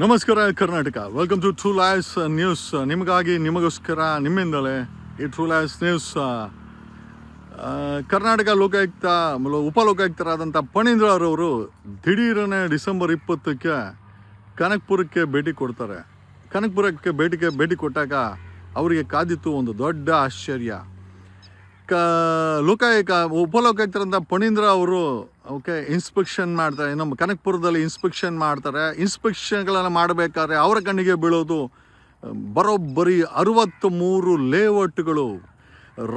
ನಮಸ್ಕಾರ Karnataka. Welcome to true lies news ನಿಮಗಾಗಿ, ನಿಮಗೋಸ್ಕರ, ನಿಮ್ಮಿಂದಲೇ ಈ true lies news Karnataka Lokayukta ಆಮೇಲೆ ಉಪಲೋಕಾಯುಕ್ತರಾದಂಥ ಪಣೀಂದ್ರರವರು ದಿಢೀರನೆ ಡಿಸೆಂಬರ್ ಇಪ್ಪತ್ತಕ್ಕೆ ಕನಕ್ಪುರಕ್ಕೆ ಭೇಟಿ ಕೊಡ್ತಾರೆ. ಕನಕ್ಪುರಕ್ಕೆ ಭೇಟಿಗೆ, ಭೇಟಿ ಕೊಟ್ಟಾಗ ಅವರಿಗೆ ಕಾದಿತ್ತು ಒಂದು ದೊಡ್ಡ ಆಶ್ಚರ್ಯ. ಲೋಕಾಯುಕ ಉಪಲೋಕಾಯುಕ್ತರಂತ ಪಣೀಂದ್ರ ಅವರು, ಓಕೆ ಇನ್ಸ್ಪೆಕ್ಷನ್ ಮಾಡ್ತಾರೆ. ನಮ್ಮ ಕನಕ್ಪುರದಲ್ಲಿ ಇನ್ಸ್ಪೆಕ್ಷನ್ ಮಾಡ್ತಾರೆ. ಇನ್ಸ್ಪೆಕ್ಷನ್ಗಳನ್ನು ಮಾಡಬೇಕಾದ್ರೆ ಅವರ ಕಣ್ಣಿಗೆ ಬೀಳೋದು, ಬರೋಬ್ಬರಿ ಅರುವತ್ತು ಮೂರು ಲೇಔಟ್ಗಳು.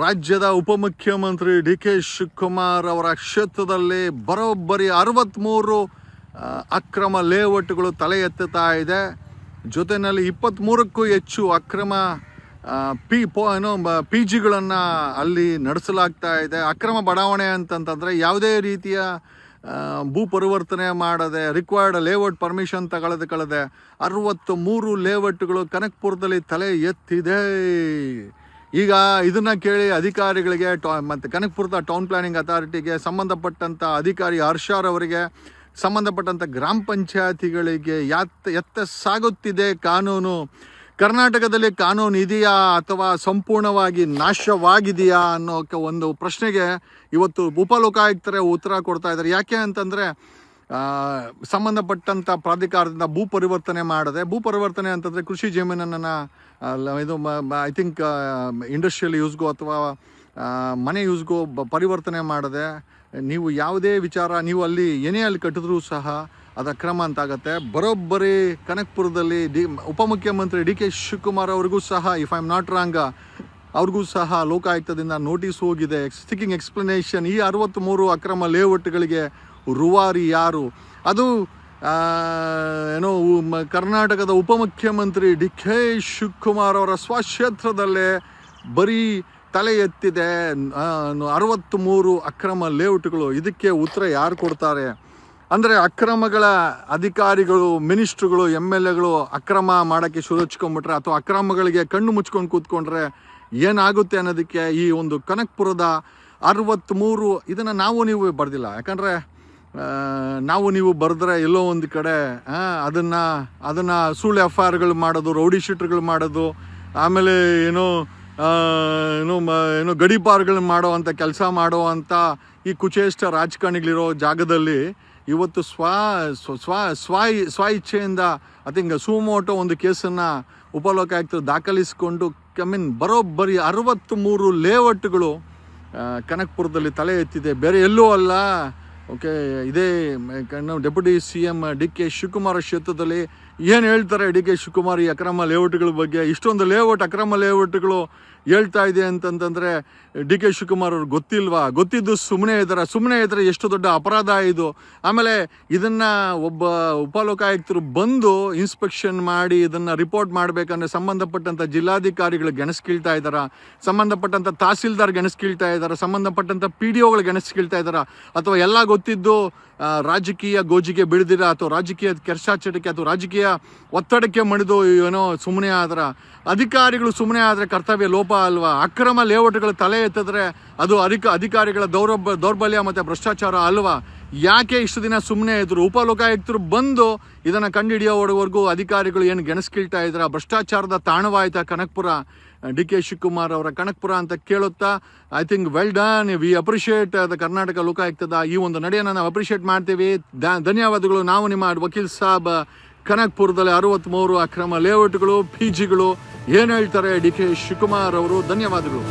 ರಾಜ್ಯದ ಉಪಮುಖ್ಯಮಂತ್ರಿ ಡಿ ಕೆ ಶಿವಕುಮಾರ್ ಅವರ ಕ್ಷೇತ್ರದಲ್ಲಿ ಬರೋಬ್ಬರಿ ಅರವತ್ತ್ಮೂರು ಅಕ್ರಮ ಲೇಔಟ್ಗಳು ತಲೆ ಎತ್ತುತ್ತಾ ಇದೆ. ಜೊತೆಯಲ್ಲಿ ಇಪ್ಪತ್ತ್ಮೂರಕ್ಕೂ ಹೆಚ್ಚು ಅಕ್ರಮ ಪಿ, ಪೋ, ಏನು ಪಿ ಜಿಗಳನ್ನು ಅಲ್ಲಿ ನಡೆಸಲಾಗ್ತಾ ಇದೆ. ಅಕ್ರಮ ಬಡಾವಣೆ ಅಂತಂತಂದರೆ ಯಾವುದೇ ರೀತಿಯ ಭೂ ಪರಿವರ್ತನೆ ಮಾಡದೆ ರಿಕ್ವೈರ್ಡ್ ಲೇಔಟ್ ಪರ್ಮಿಷನ್ ತಗೊಳ್ಳೋದು ಕಳೆದೆ ಅರವತ್ತು ಮೂರು ಲೇಔಟ್ಗಳು ಕನಕ್ಪುರದಲ್ಲಿ ತಲೆ ಎತ್ತಿದೆ. ಈಗ ಇದನ್ನು ಕೇಳಿ ಅಧಿಕಾರಿಗಳಿಗೆ, ಟಾ, ಮತ್ತು ಕನಕ್ಪುರದ ಟೌನ್ ಪ್ಲಾನಿಂಗ್ ಅಥಾರಿಟಿಗೆ ಸಂಬಂಧಪಟ್ಟಂಥ ಅಧಿಕಾರಿ ಹರ್ಷಾರ್ ಅವರಿಗೆ ಸಂಬಂಧಪಟ್ಟಂಥ ಗ್ರಾಮ ಪಂಚಾಯತಿಗಳಿಗೆ ಯಾತ್ ಎತ್ತ ಸಾಗುತ್ತಿದೆ ಕಾನೂನು. ಕರ್ನಾಟಕದಲ್ಲಿ ಕಾನೂನು ಇದೆಯಾ ಅಥವಾ ಸಂಪೂರ್ಣವಾಗಿ ನಾಶವಾಗಿದೆಯಾ ಅನ್ನೋಕ್ಕೆ ಒಂದು ಪ್ರಶ್ನೆಗೆ ಇವತ್ತು ಉಪಲೋಕಾಯುಕ್ತರೇ ಉತ್ತರ ಕೊಡ್ತಾ ಇದ್ದಾರೆ. ಯಾಕೆ ಅಂತಂದರೆ ಸಂಬಂಧಪಟ್ಟಂಥ ಪ್ರಾಧಿಕಾರದಿಂದ ಭೂ ಪರಿವರ್ತನೆ ಮಾಡದೆ, ಭೂ ಪರಿವರ್ತನೆ ಅಂತಂದರೆ ಕೃಷಿ ಜಮೀನನ್ನು ಇದು ಐ ಥಿಂಕ್ ಇಂಡಸ್ಟ್ರಿಯಲ್ ಯೂಸ್ಗೋ ಅಥವಾ ಮನೆ ಯೂಸ್ಗೋ ಪರಿವರ್ತನೆ ಮಾಡದೆ, ನೀವು ಯಾವುದೇ ವಿಚಾರ ನೀವು ಅಲ್ಲಿ ಏನೇ ಅಲ್ಲಿ ಕಟ್ಟಿದ್ರೂ ಸಹ ಅದು ಅಕ್ರಮ ಅಂತಾಗುತ್ತೆ. ಬರೋಬ್ಬರಿ ಕನಕ್ಪುರದಲ್ಲಿ ಡಿ, ಉಪಮುಖ್ಯಮಂತ್ರಿ ಡಿ ಕೆ ಶಿವಕುಮಾರ್ ಅವ್ರಿಗೂ ಸಹ if I am not wrong ಅವ್ರಿಗೂ ಸಹ ಲೋಕಾಯುಕ್ತದಿಂದ ನೋಟಿಸ್ ಹೋಗಿದೆ. ಸ್ಟಿಕಿಂಗ್ ಎಕ್ಸ್ಪ್ಲನೇಷನ್ ಈ ಅರವತ್ತ್ಮೂರು ಅಕ್ರಮ ಲೇಔಟ್ಗಳಿಗೆ ರುವಾರಿ ಯಾರು? ಅದು ಏನೋ ಕರ್ನಾಟಕದ ಉಪಮುಖ್ಯಮಂತ್ರಿ ಡಿ ಕೆ ಶಿವಕುಮಾರ್ ಅವರ ಸ್ವಕ್ಷೇತ್ರದಲ್ಲೇ ಬರೀ ತಲೆ ಎತ್ತಿದೆ. ಅರವತ್ತ್ಮೂರು ಅಕ್ರಮ ಲೇಔಟ್ಗಳು. ಇದಕ್ಕೆ ಉತ್ತರ ಯಾರು ಕೊಡ್ತಾರೆ? ಅಂದರೆ ಅಕ್ರಮಗಳ ಅಧಿಕಾರಿಗಳು, ಮಿನಿಸ್ಟ್ರುಗಳು ಎಂ ಎಲ್ ಎಗಳು ಅಕ್ರಮ ಮಾಡೋಕ್ಕೆ ಶುರು ಹಚ್ಕೊಂಡ್ಬಿಟ್ರೆ ಅಥವಾ ಅಕ್ರಮಗಳಿಗೆ ಕಣ್ಣು ಮುಚ್ಕೊಂಡು ಕೂತ್ಕೊಂಡ್ರೆ ಏನಾಗುತ್ತೆ ಅನ್ನೋದಕ್ಕೆ ಈ ಒಂದು ಕನಕ್ಪುರದ ಅರವತ್ತ್ಮೂರು ಇದನ್ನು ನಾವು ನೀವು ಬರೆದಿಲ್ಲ. ಯಾಕಂದರೆ ನಾವು ನೀವು ಬರೆದ್ರೆ ಎಲ್ಲೋ ಒಂದು ಕಡೆ ಅದನ್ನು ಅದನ್ನು ಸುಳ್ಳು ಎಫ್ ಐ ಆರ್ಗಳು ಮಾಡೋದು, ರೌಡಿ ಶೀಟ್ಗಳು ಮಾಡೋದು, ಆಮೇಲೆ ಏನೋ ಏನು ಏನೋ ಮ ಮಾಡೋ ಗಡೀಪಾರ್ಗಳು ಮಾಡೋವಂಥ ಕೆಲಸ ಅಂಥ ಈ ಕುಚೇಷ್ಟ ರಾಜಕಾರಣಿಗಳಿರೋ ಜಾಗದಲ್ಲಿ ಇವತ್ತು ಸ್ವ ಸ್ವ ಸ್ವ ಸ್ವ ಇಚ್ಛೆಯಿಂದ ಐ ಥಿಂಕ್ ಸುಮೋಟೋ ಒಂದು ಕೇಸನ್ನು ಉಪಲೋಕಾಯುಕ್ತರು ದಾಖಲಿಸಿಕೊಂಡು ಐ ಮೀನ್ ಬರೋಬ್ಬರಿ ಅರವತ್ತ್ಮೂರು ಲೇಔಟ್ಗಳು ಆ, ಕನಕ್ಪುರದಲ್ಲಿ ತಲೆ ಎತ್ತಿದೆ. ಬೇರೆ ಎಲ್ಲೂ ಅಲ್ಲ. ಓಕೆ ಇದೇ deputy C M D K Shivakumara ಕ್ಷೇತ್ರದಲ್ಲಿ ಏನು ಹೇಳ್ತಾರೆ ಡಿ ಕೆ ಶಿವಕುಮಾರ್ ಅಕ್ರಮ ಲೇಔಟ್ಗಳ ಬಗ್ಗೆ? ಇಷ್ಟೊಂದು ಲೇಔಟ್ ಅಕ್ರಮ ಲೇಔಟ್ಗಳು ಹೇಳ್ತಾ ಇದೆ ಅಂತಂತಂದರೆ ಡಿ ಕೆ ಶಿವಕುಮಾರ್ ಅವ್ರಿಗೆ ಗೊತ್ತಿಲ್ವಾ? ಗೊತ್ತಿದ್ದು ಸುಮ್ಮನೆ ಇದ್ದಾರೆ ಸುಮ್ಮನೆ ಇದ್ದರೆ ಎಷ್ಟು ದೊಡ್ಡ ಅಪರಾಧ ಇದು. ಆಮೇಲೆ ಇದನ್ನು ಒಬ್ಬ ಉಪಲೋಕಾಯುಕ್ತರು ಬಂದು ಇನ್ಸ್ಪೆಕ್ಷನ್ ಮಾಡಿ ಇದನ್ನು ರಿಪೋರ್ಟ್ ಮಾಡಬೇಕಂದ್ರೆ ಸಂಬಂಧಪಟ್ಟಂಥ ಜಿಲ್ಲಾಧಿಕಾರಿಗಳು ಗೆಣಸ್ಕೀಳ್ತಾ ಇದ್ದಾರೆ? ಸಂಬಂಧಪಟ್ಟಂಥ ತಹಸೀಲ್ದಾರ್ ಗೆಣಸ್ಕೀಳ್ತಾ ಇದ್ದಾರೆ? ಸಂಬಂಧಪಟ್ಟಂಥ ಪಿ ಡಿ ಒಗಳು ಗೆಣಸ್ಕೀಳ್ತಾ ಇದ್ದಾರೆ? ಅಥವಾ ಎಲ್ಲ ಗೊತ್ತಿದ್ದು ರಾಜಕೀಯ ಗೋಜಿಗೆ ಬಿಡದಿರ ಅಥವಾ ರಾಜಕೀಯ ಕೆರ್ಸಾಚಟಕ್ಕೆ ಅಥವಾ ರಾಜಕೀಯ ಒತ್ತಡಕ್ಕೆ ಮಣಿದು ಏನೋ ಸುಮ್ಮನೆ ಆದ್ರ? ಅಧಿಕಾರಿಗಳು ಸುಮ್ಮನೆ ಆದರೆ ಕರ್ತವ್ಯ ಲೋಪ ಅಲ್ವಾ? ಅಕ್ರಮ ಲೇಔಟ್ಗಳ ತಲೆ ಎತ್ತಿದ್ರೆ ಅದು ಅಧಿಕ ಅಧಿಕಾರಿಗಳ ದೌರ್ಬ ದೌರ್ಬಲ್ಯ ಮತ್ತು ಭ್ರಷ್ಟಾಚಾರ ಅಲ್ವಾ? ಯಾಕೆ ಇಷ್ಟು ದಿನ ಸುಮ್ಮನೆ ಇದ್ರು? ಉಪಲೋಕಾಯುಕ್ತರು ಬಂದು ಇದನ್ನು ಕಂಡುಹಿಡಿಯೋವರೆಗೂ ಅಧಿಕಾರಿಗಳು ಏನು ಗೆಣಸ್ಕೀಳ್ತಾ ಇದ್ರ? ಭ್ರಷ್ಟಾಚಾರದ ತಾಣವಾಯ್ತಾ ಕನಕ್ಪುರ? ಡಿ ಕೆ ಶಿವಕುಮಾರ್ ಅವರ ಕನಕ್ಪುರ ಅಂತ ಕೇಳುತ್ತಾ I think well done we appreciate the Karnataka ಲೋಕಾಯುಕ್ತದ ಈ ಒಂದು ನಡೆಯನ್ನು ನಾವು ಅಪ್ರಿಷಿಯೇಟ್ ಮಾಡ್ತೀವಿ. ಧನ್ಯವಾದಗಳು. ನಾವು ನಿಮ್ಮ ವಕೀಲ್ ಸಾಬ್, ಕನಕ್ಪುರದಲ್ಲಿ ಅರವತ್ತ್ಮೂರು ಅಕ್ರಮ ಲೇಔಟ್ಗಳು ಪಿ ಜಿಗಳು ಏನು ಹೇಳ್ತಾರೆ ಡಿ ಕೆ ಶಿವಕುಮಾರ್ ಅವರು? ಧನ್ಯವಾದಗಳು.